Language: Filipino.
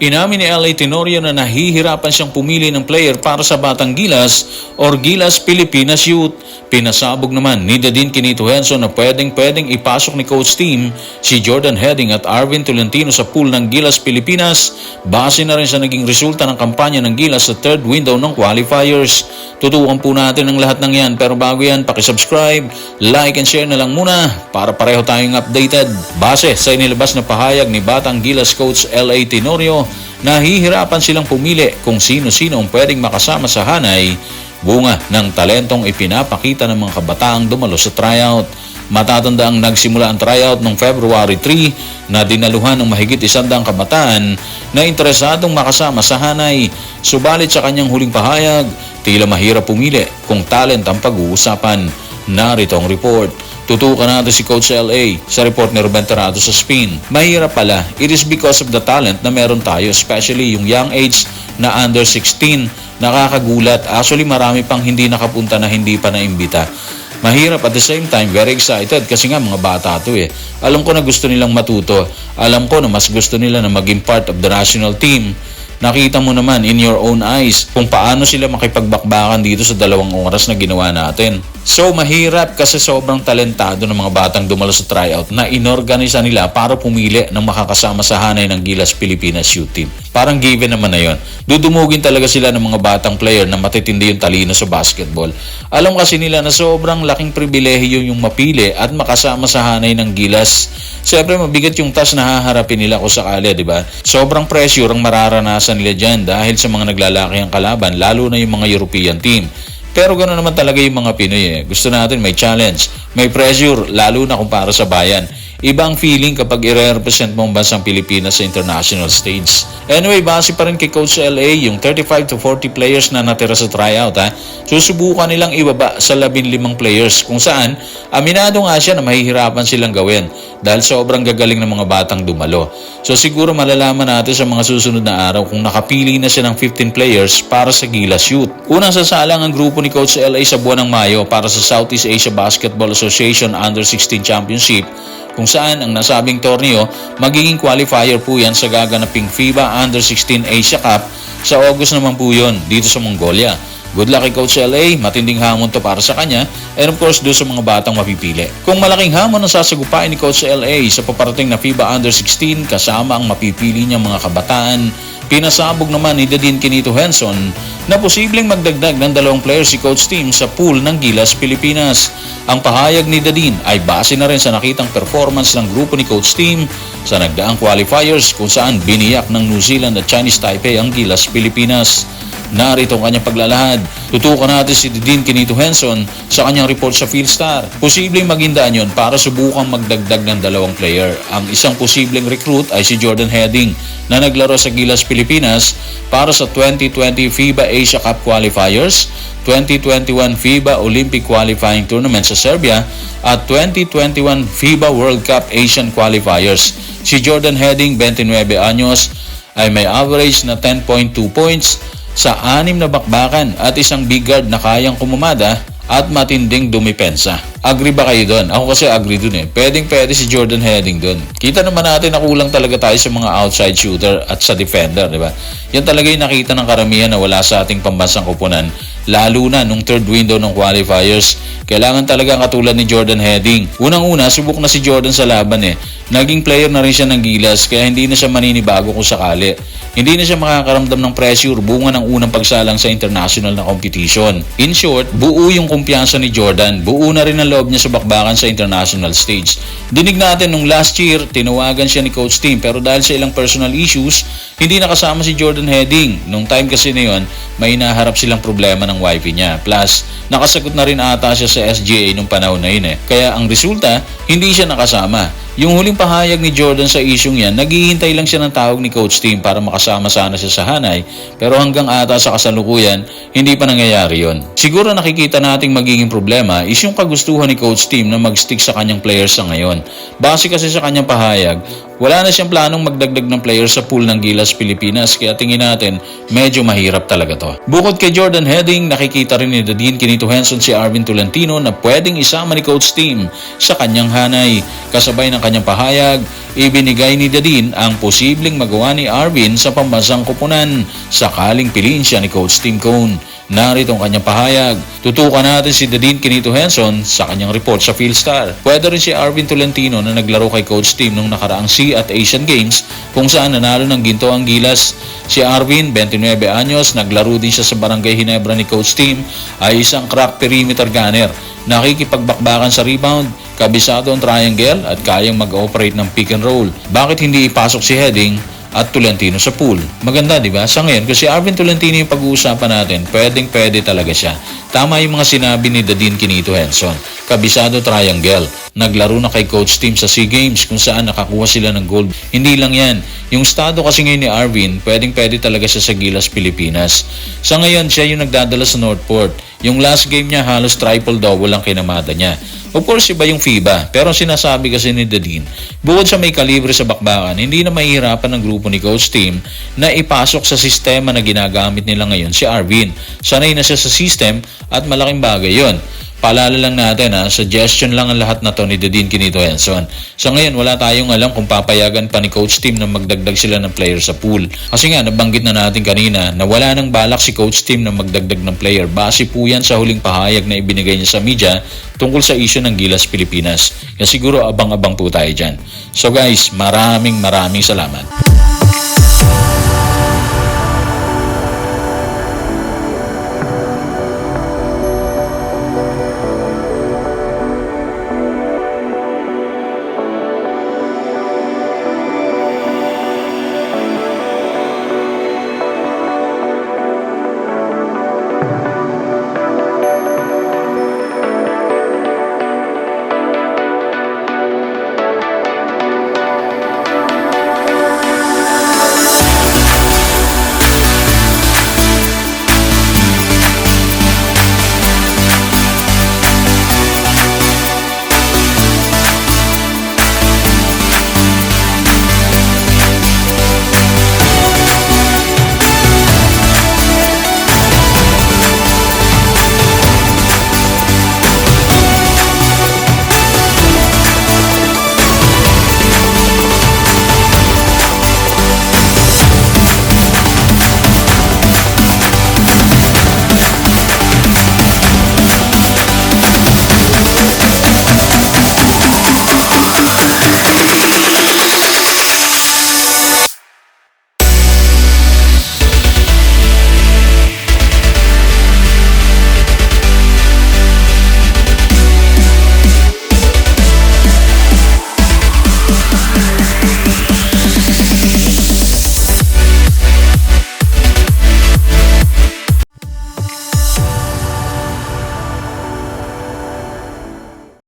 Inamin ni LA Tenorio na nahihirapan siyang pumili ng player para sa Batang Gilas or Gilas Pilipinas Youth. Pinasabog naman ni Dadin Quinito Henson na pwedeng pwedeng ipasok ni coach team si Jordan Heading at Arvin Tolentino sa pool ng Gilas Pilipinas base na rin sa naging resulta ng kampanya ng Gilas sa third window ng qualifiers. Tutukan po natin ang lahat ng yan pero bago yan pakisubscribe, like and share na lang muna para pareho tayong updated. Base sa inilabas na pahayag ni Batang Gilas coach LA Tenorio nahihirapan silang pumili kung sino-sino ang pwedeng makasama sa hanay bunga ng talentong ipinapakita ng mga kabataang dumalo sa tryout. Matatanda ang nagsimula ang tryout noong February 3 na dinaluhan ng mahigit isandang kabataan na interesadong makasama sa hanay. Subalit sa kanyang huling pahayag, tila mahirap pumili kung talent ang pag-uusapan. Narito ang report. Tutukan natin si Coach LA sa report ni Ruben Terrado sa spin. Mahirap pala. It is because of the talent na meron tayo, especially yung young age na under 16. Nakakagulat. Actually, marami pang hindi nakapunta na hindi pa naimbita. Mahirap at the same time, very excited kasi nga mga bata to eh. Alam ko na gusto nilang matuto. Alam ko na mas gusto nila na maging part of the national team. Nakita mo naman in your own eyes kung paano sila makipagbakbakan dito sa dalawang oras na ginawa natin. So mahirap kasi sobrang talentado ng mga batang dumalo sa tryout na inorganisa nila para pumili ng makakasama sa hanay ng Gilas Pilipinas Youth Team. Parang given naman na yon. Dudumugin talaga sila ng mga batang player na matitindi yung talino sa basketball. Alam kasi nila na sobrang laking pribilehiyo yung mapili at makasama sa hanay ng Gilas. Siyempre mabigat yung task na haharapin nila kung sakali, di ba? Sobrang pressure ang mararanasan nila dyan dahil sa mga naglalaki ang kalaban, lalo na yung mga European team. Pero gano'n naman talaga yung mga Pinoy eh. Gusto natin may challenge, may pressure, lalo na kung para sa bayan. Ibang feeling kapag i-represent mo ang bansang Pilipinas sa international stage. Anyway, base pa rin kay Coach LA, yung 35 to 40 players na natira sa tryout ha, susubukan nilang ibaba sa 15 players kung saan aminado nga siya na mahihirapan silang gawin dahil sobrang gagaling ng mga batang dumalo. So siguro malalaman natin sa mga susunod na araw kung nakapili na siya ng 15 players para sa Gilas Youth. Unang sasalang ang grupo ni Coach LA sa buwan ng Mayo para sa Southeast Asia Basketball Association Under-16 Championship kung saan ang nasabing torneo magiging qualifier po yan sa gaganaping FIBA Under-16 Asia Cup sa August naman po yun dito sa Mongolia. Good luck kay Coach LA, matinding hamon to para sa kanya and of course doon sa mga batang mapipili. Kung malaking hamon ang sasagupain ni Coach LA sa paparating na FIBA Under-16 kasama ang mapipili niyang mga kabataan, pinasabog naman ni Dadin Quinito Henson na posibleng magdagdag ng dalawang players si Coach Team sa pool ng Gilas Pilipinas. Ang pahayag ni Dadin ay base na rin sa nakitang performance ng grupo ni Coach Team sa nagdaang qualifiers kung saan biniyak ng New Zealand at Chinese Taipei ang Gilas Pilipinas. Narito ang kanyang paglalahad. Tutukan natin si Didin Quinito Henson sa kanyang report sa Philstar. Posibleng magindaan yon para subukang magdagdag ng dalawang player. Ang isang posibleng recruit ay si Jordan Heading na naglaro sa Gilas Pilipinas para sa 2020 FIBA Asia Cup Qualifiers, 2021 FIBA Olympic Qualifying Tournament sa Serbia at 2021 FIBA World Cup Asian Qualifiers. Si Jordan Heading, 29 anyos, ay may average na 10.2 points sa anim na bakbakan at isang big guard na kayang kumumada at matinding dumipensa. Agree ba kayo doon? Ako kasi agree doon eh. Pwedeng pwede si Jordan Heading doon. Kita naman natin na kulang talaga tayo sa mga outside shooter at sa defender, di ba? Yan talaga yung nakita ng karamihan na wala sa ating pambansang kupunan. Lalo na nung third window ng qualifiers. Kailangan talaga katulad ni Jordan Heading. Unang-una, subok na si Jordan sa laban eh. Naging player na rin siya ng Gilas kaya hindi na siya maninibago kung sakali. Hindi na siya makakaramdam ng pressure bunga ng unang pagsalang sa international na competition. In short, buo yung kumpiyansa ni Jordan. Buo na rin ang loob niya sa bakbakan sa international stage. Dinig natin nung last year, tinawagan siya ni Coach Team pero dahil sa ilang personal issues, hindi nakasama si Jordan Heading. Nung time kasi na yun, may naharap silang problema ng wife niya. Plus, nakasagot na rin ata siya sa SGA nung panahon na yun eh. Kaya ang resulta, hindi siya nakasama. Yung huling pahayag ni Jordan sa isyong yan, naghihintay lang siya ng tawag ni Coach Team para makasama sana siya sa Hanay, pero hanggang ata sa kasalukuyan, hindi pa nangyayari yon. Siguro nakikita nating magiging problema is yung kagustuhan ni Coach Team na mag-stick sa kanyang players sa ngayon. Base kasi sa kanyang pahayag, wala na siyang planong magdagdag ng players sa pool ng Gilas Pilipinas kaya tingin natin medyo mahirap talaga to. Bukod kay Jordan Heading, nakikita rin ni Dadin Quinito Henson si Arvin Tolentino na pwedeng isama ni Coach Team sa kanyang hanay. Kasabay ng kanyang pahayag, ibinigay ni Dadin ang posibleng magawa ni Arvin sa pambansang kupunan sakaling piliin siya ni Coach Tim Cone. Narito ang kanyang pahayag. Tutukan natin si Dadin Kinito Henson sa kanyang report sa Philstar. Pwede rin si Arvin Tolentino na naglaro kay Coach Tim nung nakaraang SEA at Asian Games kung saan nanalo ng ginto ang gilas. Si Arvin, 29 anyos, naglaro din siya sa Barangay Hinebra ni Coach Tim, ay isang crack perimeter gunner. Nakikipagbakbakan sa rebound, kabisado ang triangle at kayang mag-operate ng pick and roll. Bakit hindi ipasok si Heading at Tolentino sa pool. Maganda, di ba? Sa ngayon, kasi Arvin Tolentino yung pag-uusapan natin, pwedeng pwede talaga siya. Tama yung mga sinabi ni Dadin Kinito Henson. Kabisado triangle. Naglaro na kay Coach Team sa SEA Games kung saan nakakuha sila ng gold. Hindi lang yan. Yung estado kasi ngayon ni Arvin, pwedeng pwede talaga siya sa Gilas, Pilipinas. Sa ngayon, siya yung nagdadala sa Northport. Yung last game niya, halos triple-double ang kinamada niya. Of course, iba yung FIBA. Pero sinasabi kasi ni Dadin, bukod sa may kalibre sa bakbakan, hindi na mahihirapan ng grupo ni Coach Team na ipasok sa sistema na ginagamit nila ngayon si Arvin. Sanay na siya sa system at malaking bagay yon. Paalala lang natin ha, suggestion lang ang lahat na to ni Dadin Kinito Henson. Sa ngayon, wala tayong alam kung papayagan pa ni Coach Team na magdagdag sila ng player sa pool. Kasi nga, nabanggit na natin kanina na wala nang balak si Coach Team na magdagdag ng player. Base po yan sa huling pahayag na ibinigay niya sa media tungkol sa issue ng Gilas Pilipinas. Kaya siguro abang-abang po tayo dyan. So guys, maraming maraming salamat.